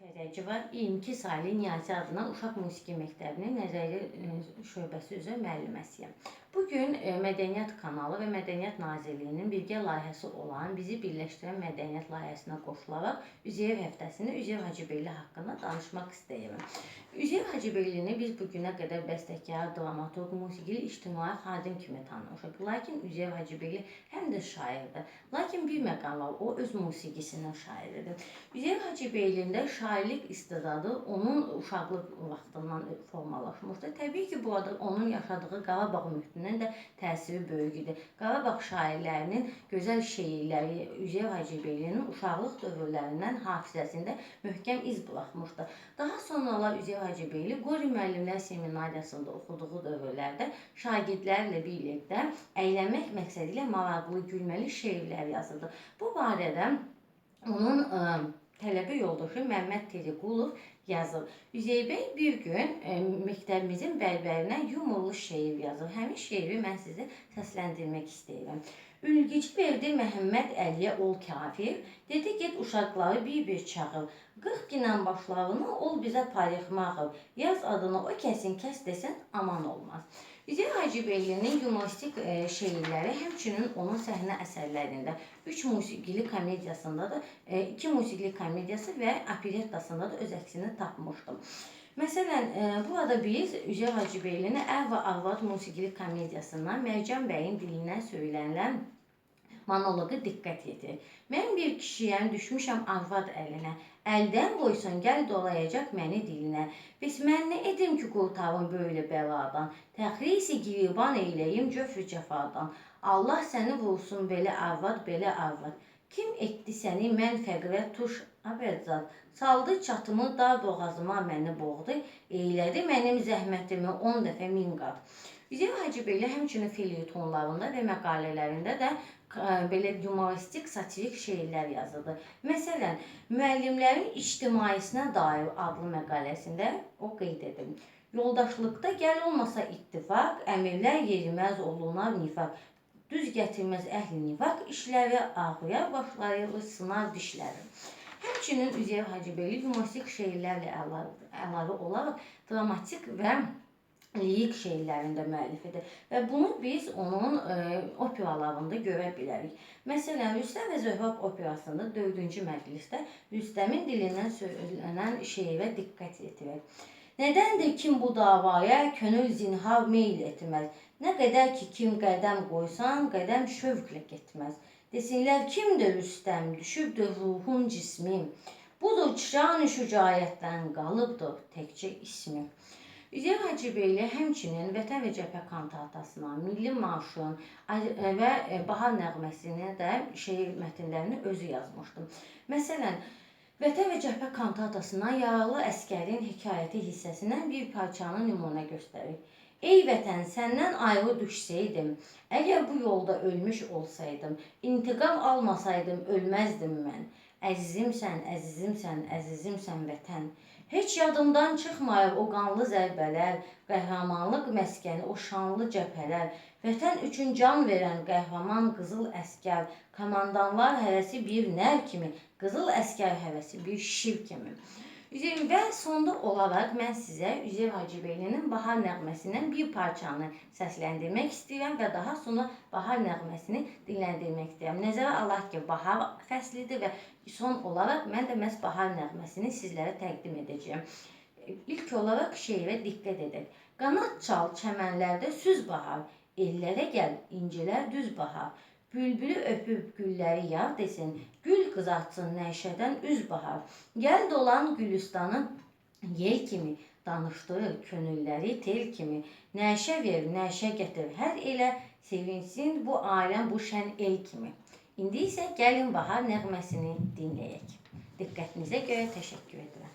Fərəcova 22 saylı Niyazi adına Uşaq Musiqi Məktəbinin Nəzəriyyə e, şöbəsi üzrə müəlliməsiyəm. Bu gün e, Mədəniyyət kanalı və Mədəniyyət Nazirliyinin birgə layihəsi olan Bizi Birləşdirən Mədəniyyət layihəsinə qoşularaq Üzeyir həftəsində Üzeyir Hacıbeyli haqqında danışmaq istəyirəm. Üzeyir Hacıbeylini biz bu günə qədər bəstəkar, dramaturq, musiqili, ictimai xadim kimi tanımışıq. Lakin Üzeyir Hacıbeyli həm də şairdir. Lakin bir məqam var, o öz musiqisinin şairidir. Üzeyir Hacıbeylində şairlik istedadı onun uşaqlıq vaxtından formalaşmışdı. Təbii ki, bu arada onun yaşadığı Qarabağ mühitindən də təsiri böyük idi. Qarabağ şairlərinin gözəl şeirləri Üzeyir Hacıbeylinin uşaqlıq dövrlərindən hafizəsində möhkəm iz buraxmışdı. Daha sonralar Üzeyir Hacıbeyli Qori müəllimlər seminariyasında oxuduğu dövrlərdə şagirdlərlə birlikdə əylənmək məqsədi ilə maraqlı, gülməli şeirlər yazırdı. Bu barədə onun ə, tələbə yoldaşı Məmməd Teliqulov yazır. Üzey bəy bir gün ə, məktəbimizin bərbərinə yumorlu şeir yazır. Həmin şeiri mən sizə səsləndirmək istəyirəm. Ülgücü verdi Məhəmməd Əliyə ol kafir, dedi get uşaqları bir-bir çağır. 40 ginən başlarını ol bizə payıxmağır. Yaz adını o kəsin kəs desən aman olmaz. Üzey Hacıbeylinin yumoristik e, şeirləri həmçinin onun səhnə əsərlərində 3 musiqili komediyasında da 2 musiqili komediyası və operettasında da öz əksini tapmışdı. Məsələn, e, burada biz Üzey Hacıbeylini Ər və Arvad musiqili komediyasından Mərcan bəyin dilindən söylənilən monoloqa diqqət yetir. Mən bir kişiyəm, düşmüşəm arvad əlinə. Əldən qoysan gəl dolayacaq məni dilinə. Bəs mən nə edim ki, qurtarım böyle bəladan? Təxrisi giriban eyləyim cöfrü cəfadan. Allah səni vursun belə arvad, belə arvad. Kim etdi səni mən fəqrə tuş abədzad. Saldı çatımı dar boğazıma məni boğdu. Eylədi mənim zəhmətimi 10 dəfə min qat. Üzeyir Hacıbeyli həmçinin felyetonlarında və məqalələrində də ə, belə humoristik, satirik şeirlər yazırdı. Məsələn, müəllimlərin ictimaisinə dair adlı məqaləsində o qeyd edir. Yoldaşlıqda gəl olmasa ittifaq, əmirlər yeriməz olunar nifaq. Düz gətirməz əhli nifaq, işləri ağrıya başlayır, sınar dişləri. Həmçinin Üzeyir Hacıbeyli humoristik şeirlərlə əlavə, olaraq dramatik və lirik şeirlərində müəllifidir və bunu biz onun e, operalarında görə bilərik. Məsələn, Rüstəm və Zöhrab operasında 4-cü məclisdə Rüstəmin dilindən söylənən şeirə diqqət yetirir. Nədəndir kim bu davaya könül zinhar meyl etməz? Nə qədər ki kim qədəm qoysan, qədəm şövqlə getməz. Desinlər kimdir Rüstəm, düşübdür ruhun cismi. Budur şan şücaətdən qalıbdır təkcə ismi. Üzeyir Hacıbeyli həmçinin Vətən və Cəbhə kantatasına, Milli marşın ə- və ə, Bahar nəğməsini də şeir mətnlərini özü yazmışdı. Məsələn, Vətən və Cəbhə kantatasına yaralı əskərin hekayəti hissəsindən bir parçanı nümunə göstərir. Ey vətən, səndən ayrı düşsəydim, əgər bu yolda ölmüş olsaydım, intiqam almasaydım ölməzdim mən. Əzizimsən, əzizimsən, əzizimsən vətən. Heç yadımdan çıxmayıb o qanlı zərbələr, qəhrəmanlıq məskəni, o şanlı cəbhələr, vətən üçün can verən qəhrəman qızıl əskər, komandanlar həvəsi bir nər kimi, qızıl əskər həvəsi bir şir kimi. Və sonda olaraq mən sizə Üzeyir Hacıbeylinin Bahar nəğməsindən bir parçanı səsləndirmək istəyirəm və daha sonra Bahar nəğməsini dinləndirmək istəyirəm. Nəzərə alaq ki, bahar fəslidir və son olaraq mən də məhz Bahar nəğməsini sizlərə təqdim edəcəyəm. İlk olaraq şeirə diqqət edək. Qanad çal çəmənlərdə süz bahar, ellərə gəl incilər düz bahar. Bülbülü öpüb gülləri yar desin, gül qızartsın nəşədən üz bahar. Gəl dolan gülüstanı yel kimi, danışdır könülləri tel kimi. Nəşə ver, nəşə gətir hər elə, sevinsin bu aləm bu şən el kimi. İndi isə gəlin bahar nəğməsini dinləyək. Diqqətinizə görə təşəkkür edirəm.